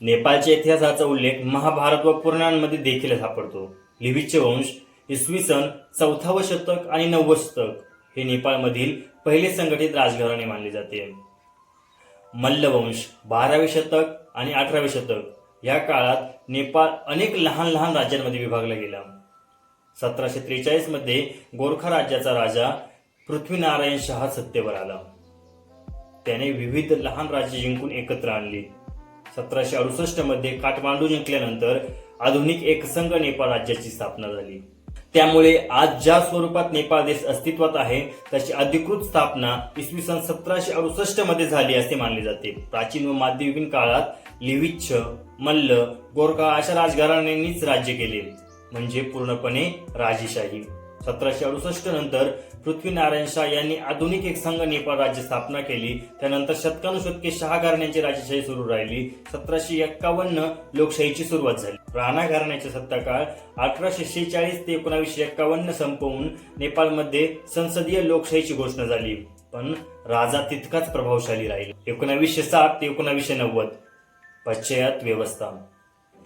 नेपाळच्या इतिहासाचा उल्लेख महाभारत व पुराणांमध्ये देखील सापडतो. लिव्हिच्चे वंश इसवी सन चौथावं शतक आणि नववं शतक हे नेपाळमधील पहिले संघटित राजघराणे मानले जाते. मल्लवंश बारावे शतक आणि अठरावे शतक या काळात नेपाळ अनेक लहान लहान राज्यांमध्ये विभागला गेला. सतराशे त्रेचाळीसमध्ये गोरखा राज्याचा राजा पृथ्वीनारायण शहा सत्तेवर आला. त्याने विविध लहान राज्य जिंकून एकत्र आणली. सतराशे अडुसष्टमध्ये काठमांडू जिंकल्यानंतर आधुनिक एकसंघ नेपाळ राज्याची स्थापना झाली. त्यामुळे आज ज्या स्वरूपात नेपाळ देश अस्तित्वात आहे त्याची अधिकृत स्थापना इसवी सन सतराशे अडुसष्टमध्ये झाली असे मानले जाते. प्राचीन व मध्ययुगीन काळात लिविच्छ मल्ल गोरखा अशा राजघराण्यांनीच राज्य केले. म्हणजे पूर्णपणे राजेशाही. सतराशे अडुसष्ट नंतर पृथ्वीनारायण शाह यांनी आधुनिक एक संघ नेपाळ राज्य स्थापना केली. त्यानंतर शतकानुशतके शहा घराण्याची राजेशाही सुरू राहिली. सतराशे एक्कावन्न लोकशाहीची सुरुवात झाली. राणा घराण्याचा सत्ताकाळ अठराशे शेहेचाळीस ते एकोणावीसशे एक्कावन्न संपवून नेपाळमध्ये संसदीय लोकशाहीची घोषणा झाली. पण राजा तितकाच प्रभावशाली राहील. एकोणावीसशे सात ते एकोणावीसशे नव्वद. पश्चयात व्यवस्था.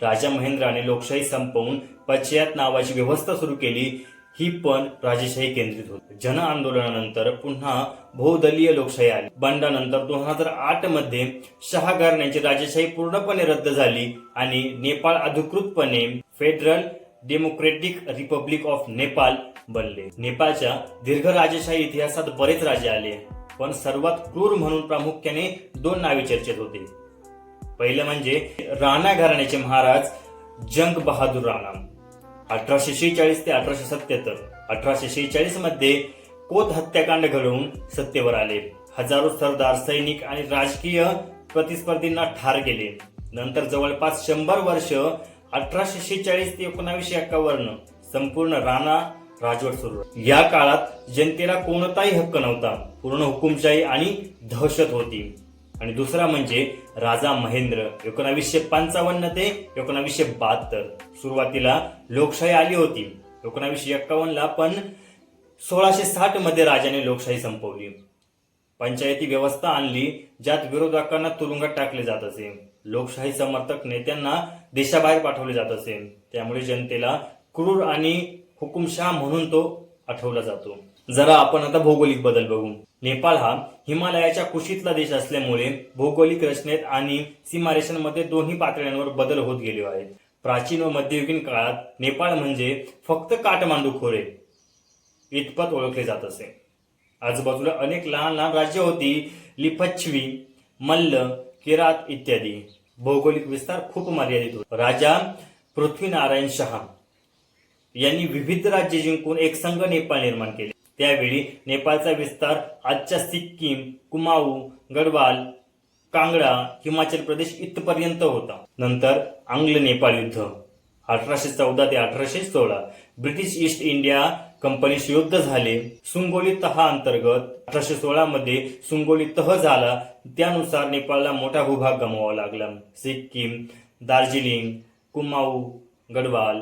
राजा महेंद्राने लोकशाही संपवून पश्चयात नावाची व्यवस्था सुरू केली. ही पण राजेशाही केंद्रित होती. जन आंदोलनानंतर पुन्हा बहुदलीय लोकशाही आली. बंडानंतर दोन हजार आठमध्ये शहा घराण्याची राजेशाही पूर्णपणे रद्द झाली आणि नेपाळ अधिकृतपणे federal democratic republic of Nepal बनले. नेपाळच्या दीर्घ राजेशाही इतिहासात बरेच राजे आले पण सर्वात क्रूर म्हणून प्रामुख्याने दोन नावे चर्चेत होते. पहिलं म्हणजे राणा घराण्याचे महाराज जंग बहादूर राणा. अठराशे शेहेचाळीस ते अठराशे सत्याहत्तर. अठराशे शेहेचाळीसमध्ये कोत हत्याकांड घडवून सत्तेवर आले. हजारो सरदार सैनिक आणि राजकीय प्रतिस्पर्धींना ठार केले. नंतर जवळपास शंभर वर्ष अठराशे शेहेचाळीस ते एकोणावीसशे एक्कावन्न संपूर्ण राणा राजवट सुरू या काळात जनतेला कोणताही हक्क नव्हता. पूर्ण हुकुमशाही आणि दहशत होती. आणि दुसरा म्हणजे राजा महेंद्र एकोणावीसशे पंचावन्न ते एकोणावीसशे बहात्तर. सुरुवातीला लोकशाही आली होती. एकोणावीसशे एक्कावन्न ला पण सोळाशे साठमध्ये राजाने लोकशाही संपवली. पंचायती व्यवस्था आणली ज्यात विरोधकांना तुरुंगात टाकले जात असे. लोकशाही समर्थक नेत्यांना देशाबाहेर पाठवले जात असे. त्यामुळे जनतेला क्रूर आणि हुकुमशाह म्हणून तो आठवला जातो. जरा आपण आता भौगोलिक बदल बघू. नेपाळ हा हिमालयाच्या कुशीतला देश असल्यामुळे भौगोलिक रचनेत आणि सीमारेषांमध्ये दोन्ही पातळ्यांवर बदल होत गेले आहेत. प्राचीन व मध्ययुगीन काळात नेपाळ म्हणजे फक्त काठमांडू खोरे इतपत ओळखले जात असे. आजूबाजूला अनेक लहान लहान राज्य होती लिपच्छवी मल्ल किरात इत्यादी. भौगोलिक विस्तार खूप मर्यादित होता. राजा पृथ्वीनारायण शहा यांनी विविध राज्ये जिंकून एक संघ नेपाळ निर्माण केले. त्यावेळी नेपाळचा विस्तार आजच्या सिक्कीम कुमाऊ गढवाल कांगडा हिमाचल प्रदेश इथपर्यंत होता. नंतर आंग्ल नेपाळ युद्ध. अठराशे चौदा ते अठराशे सोळा ब्रिटिश ईस्ट इंडिया कंपनीशी युद्ध झाले. सुंगोली तहा अंतर्गत अठराशे सोळा मध्ये सुंगोली तह झाला. त्यानुसार नेपाळला मोठा भूभाग गमवावा लागला. सिक्कीम दार्जिलिंग कुमाऊ गढवाल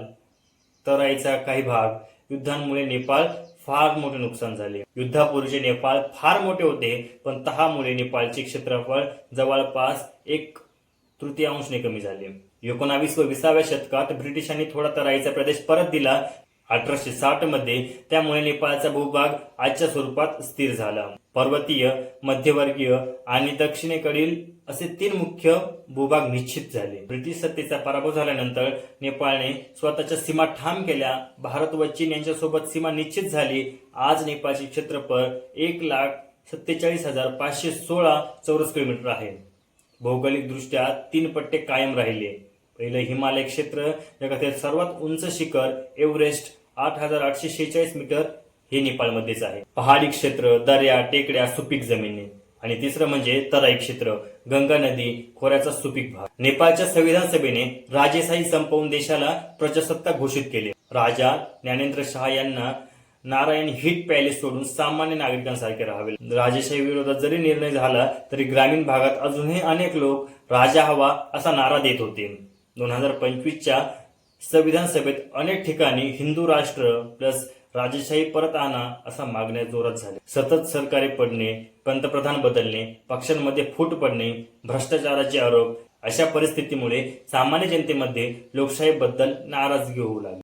तराईचा काही भाग युद्धांमुळे नेपाळ फार मोठे नुकसान झाले. युद्धापूर्वीचे नेपाळ फार मोठे होते पण तहामुळे नेपाळचे क्षेत्रफळ जवळपास एक तृतीयांशने कमी झाले. एकोणावीस व विसाव्या शतकात ब्रिटिशांनी थोडा तराईचा प्रदेश परत दिला अठराशे साठमध्ये त्यामुळे नेपाळचा भूभाग आजच्या स्वरूपात स्थिर झाला. पर्वतीय मध्यवर्गीय आणि दक्षिणेकडील असे तीन मुख्य भूभाग निश्चित झाले. ब्रिटिश सत्तेचा पराभव झाल्यानंतर नेपाळने स्वतःच्या सीमा ठाम केल्या. भारत व चीन यांच्यासोबत सीमा निश्चित झाली. आज नेपाळचे क्षेत्रफळ एक लाख सत्तेचाळीस हजार पाचशे सोळा चौरस किलोमीटर आहे. भौगोलिक दृष्ट्या तीन पट्टे कायम राहिले. पहिलं हिमालय क्षेत्र जगातील सर्वात उंच शिखर एव्हरेस्ट आठ हजार आठशे शेहेचाळीस मीटर हे नेपाळमध्येच आहे. पहाडी क्षेत्र दर्या टेकड्या सुपीक जमिनी. आणि तिसरं म्हणजे तराई क्षेत्र गंगा नदी खोऱ्याचा सुपीक भाग. नेपाळच्या संविधान सभेने राजेशाही संपवून देशाला प्रजासत्ताक घोषित केले. राजा ज्ञानेंद्र शहा यांना नारायण हिट पॅलेस सोडून सामान्य नागरिकांसारखे राहावे. राजेशाही विरोधात जरी निर्णय झाला तरी ग्रामीण भागात अजूनही अनेक लोक राजा हवा असा नारा देत होते. दोन हजार पंचवीसच्या संविधान सभेत अनेक ठिकाणी हिंदू राष्ट्र प्लस राजेशाही परत आणा असा मागण्या जोरात झाल्या. सतत सरकारे पडणे पंतप्रधान बदलणे पक्षांमध्ये फूट पडणे भ्रष्टाचाराचे आरोप अशा परिस्थितीमुळे सामान्य जनतेमध्ये लोकशाहीबद्दल नाराजगी होऊ लागली.